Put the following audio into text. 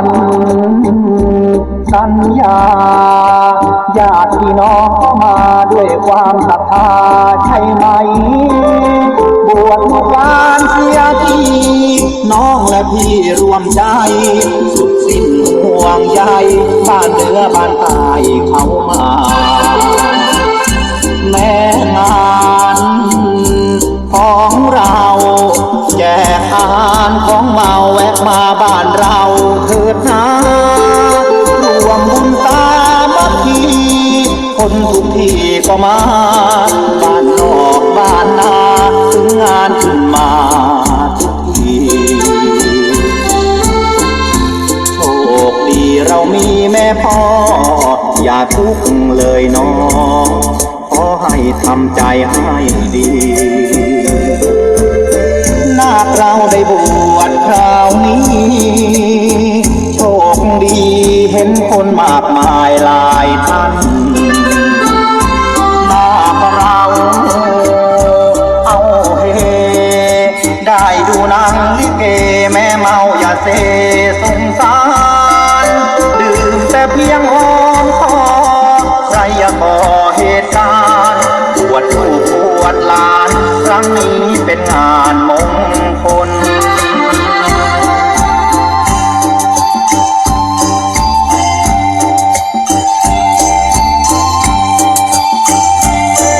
ันสัญญาญาติพี่น้องก็มาด้วยความศรัทธาใช่ไหม บวชทุการเสียทีน้องและพี่รวมใจ สุดสิ้นห่วงใยบ้านเหนือบ้านใต้เขามาาหารของเมาแวะมาบ้านเราเถิดนะรวมบุญตามัคคีคนทุกที่ก็มา บ้านนอกบ้านนาถึงงานขึ้นมาทุกทีโชคดีเรามีแม่พ่อ อย่าทุกข์เลยน้องขอให้ทำใจให้ดี นาคเราได้บวชคราวนี้ โชคดีเห็นคนมากมายหลายท่านนาคเราเอาเฮได้ดูนังลิเกแม่เมาอย่าเซสงสาร ดื่มแต่เพียงหอมคอใครอย่าก่อเหตุการณ์ปวดลูกปวดหลาน ครั้งนี้เป็นงานมง